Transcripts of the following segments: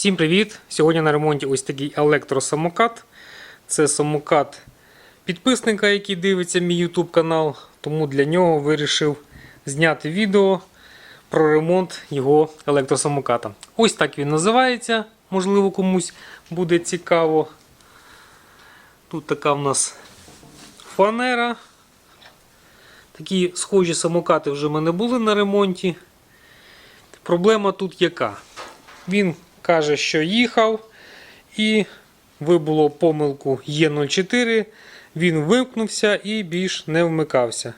Всім привіт! Сьогодні на ремонті ось такий електросамокат. Це самокат підписника, який дивиться мій YouTube канал. Тому для нього вирішив зняти відео про ремонт його електросамоката. Ось так він називається. Можливо, комусь буде цікаво. Тут така в нас фанера. Такі схожі самокати вже в мене були на ремонті. Проблема тут яка? Він каже, що їхав і вибуло помилку Е04. Він вимкнувся і більш не вмикався.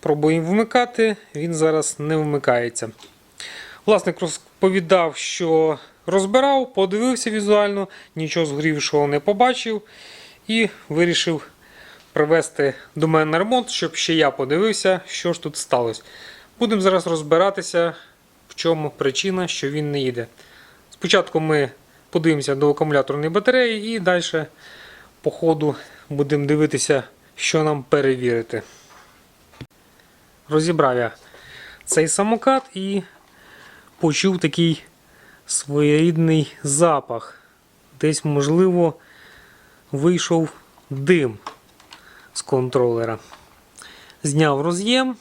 Пробуємо вмикати, він зараз не вмикається. Власник розповідав, що розбирав, подивився візуально, нічого згорівшого не побачив і вирішив привезти до мене на ремонт, щоб ще я подивився, що ж тут сталося. Будемо зараз розбиратися, в чому причина, що він не їде. Спочатку ми подивимося до акумуляторної батареї і далі по ходу будемо дивитися, що нам перевірити. Розібрав я цей самокат і почув такий своєрідний запах. Десь, можливо, вийшов дим з контролера. Зняв роз'єм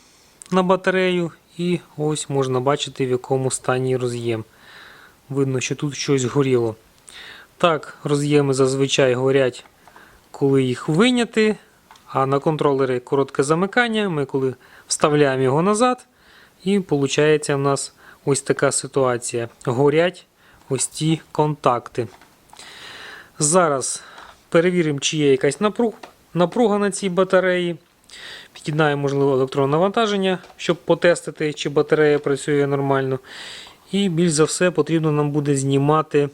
на батарею, і ось можна бачити, в якому стані роз'єм. Видно, що тут щось горіло. Так, роз'єми зазвичай горять, коли їх виняти. А на контролері коротке замикання. Ми коли вставляємо його назад, і виходить в нас ось така ситуація. Горять ось ці контакти. Зараз перевіримо, чи є якась напруг, напруга на цій батареї. Під'єднаємо, можливо, електронне навантаження, щоб потестити, чи батарея працює нормально. І більш за все потрібно нам буде знімати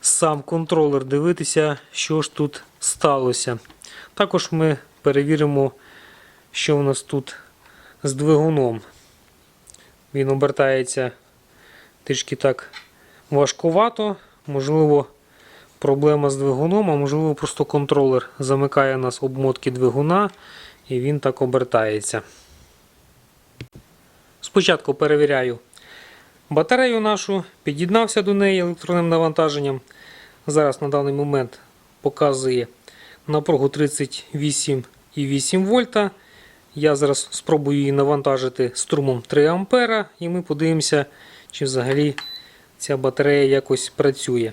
сам контролер, дивитися, що ж тут сталося. Також ми перевіримо, що у нас тут з двигуном. Він обертається трішки так важкувато. Можливо, проблема з двигуном, а можливо, просто контролер замикає нас обмотки двигуна і він так обертається. Спочатку перевіряю батарею нашу, під'єднався до неї електронним навантаженням. Зараз на даний момент показує напругу 38,8 вольта. Я зараз спробую її навантажити струмом 3 ампера і ми подивимося, чи взагалі ця батарея якось працює.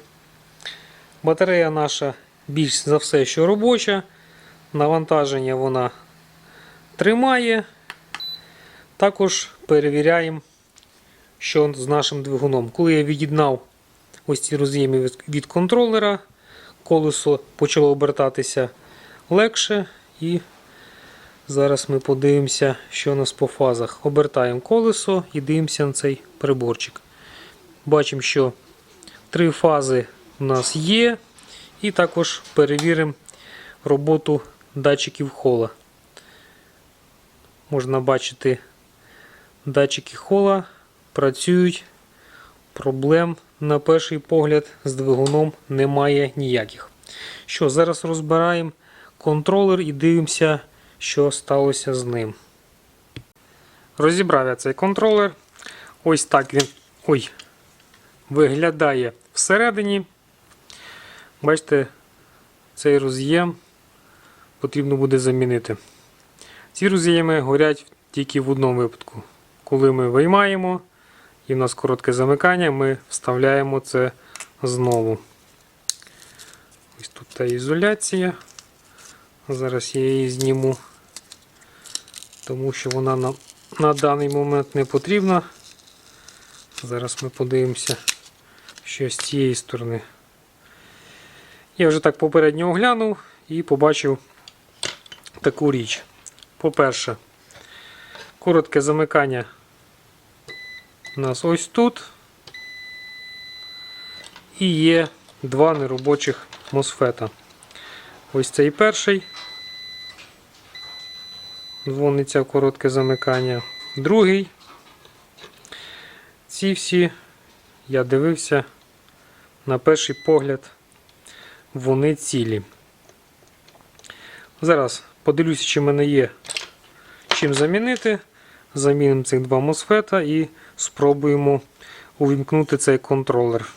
Батарея наша більш за все, що робоча. Навантаження вона тримає. Також перевіряємо, що з нашим двигуном. Коли я від'єднав ось ці роз'єми від- контролера, колесо почало обертатися легше. І зараз ми подивимося, що у нас по фазах. Обертаємо колесо і дивимося на цей приборчик. Бачимо, що три фази у нас є. І також перевіримо роботу датчиків хола. Можна бачити, датчики хола працюють. Проблем на перший погляд з двигуном немає ніяких. Що, зараз розбираємо контролер і дивимося, що сталося з ним. Розібрав я цей контролер. Ось так він ой, виглядає всередині. Бачите, цей роз'єм потрібно буде замінити. Ці роз'єми горять тільки в одному випадку. Коли ми виймаємо і в нас коротке замикання, ми вставляємо це знову. Ось тут та ізоляція. Зараз я її зніму, тому що вона нам на даний момент не потрібна. Зараз ми подивимося, що з цієї сторони. Я вже так попередньо оглянув і побачив таку річ. По-перше, коротке замикання у нас ось тут. І є два неробочих мосфета. Ось цей перший. Дзвониться коротке замикання. Другий. Ці всі, я дивився, на перший погляд, вони цілі. Зараз подивлюся, чи в мене є чим замінити. Замінимо цих два мосфета і спробуємо увімкнути цей контролер.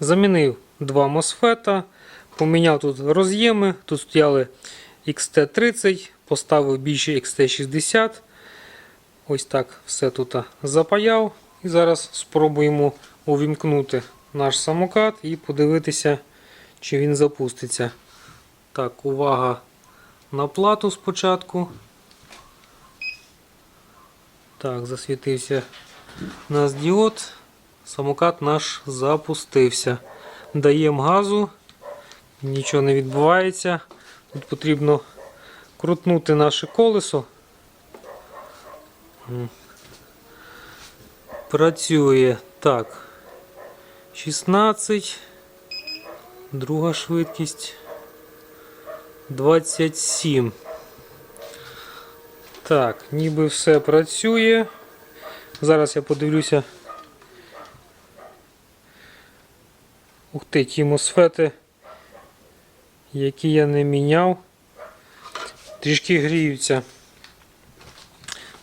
Замінив два мосфета, поміняв тут роз'єми. Тут стояли XT30, поставив більше XT60. Ось так все тут запаяв. І зараз спробуємо увімкнути наш самокат і подивитися, чи він запуститься. Так, увага на плату спочатку. Так, засвітився у нас діод. Самокат наш запустився. Даємо газу, нічого не відбувається. Тут потрібно крутнути наше колесо. Працює так. 16. Друга швидкість. 27. Так, ніби все працює. Зараз я подивлюся. Ух ти, ті мосфети, які я не міняв. Трішки гріються.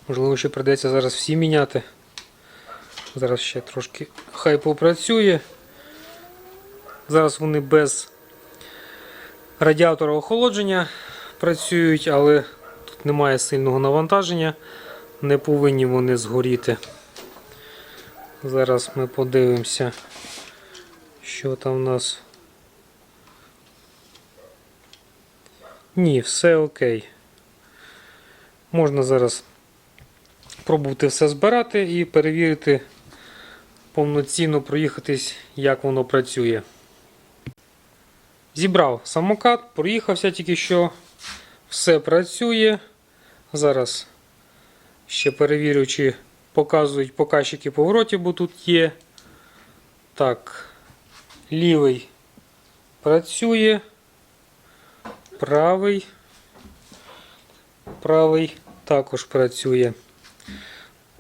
Можливо, ще придеться зараз всі міняти. Зараз ще трошки хай попрацює. Зараз вони без радіатора охолодження працюють, але тут немає сильного навантаження. Не повинні вони згоріти. Зараз ми подивимося, що там у нас. Ні, все окей. Можна зараз пробувати все збирати і перевірити, повноцінно проїхатись, як воно працює. Зібрав самокат, проїхався тільки що. Все працює. Зараз ще перевірю, чи показують показчики поворотів, бо тут є. Так, лівий працює. Правий. Правий також працює.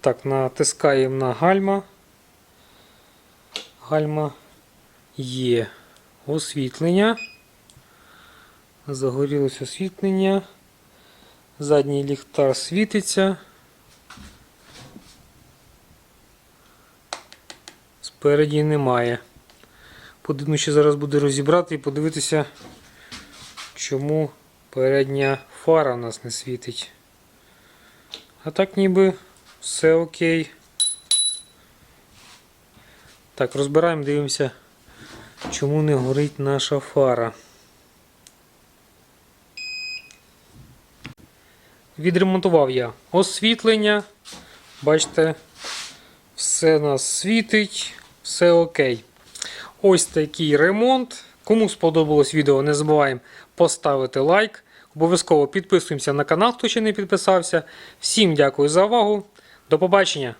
Так, натискаємо на гальма. Гальма є. Освітлення. Загорілось освітлення. Задній ліхтар світиться. Спереді немає. Потрібно ще зараз буде розібрати і подивитися, чому передня фара у нас не світить. А так ніби все окей. Так, розбираємо, дивимося, чому не горить наша фара. Відремонтував я освітлення. Бачите, все нас світить, все окей. Ось такий ремонт. Кому сподобалось відео, не забуваємо поставити лайк. Обов'язково підписуємося на канал, хто ще не підписався. Всім дякую за увагу. До побачення!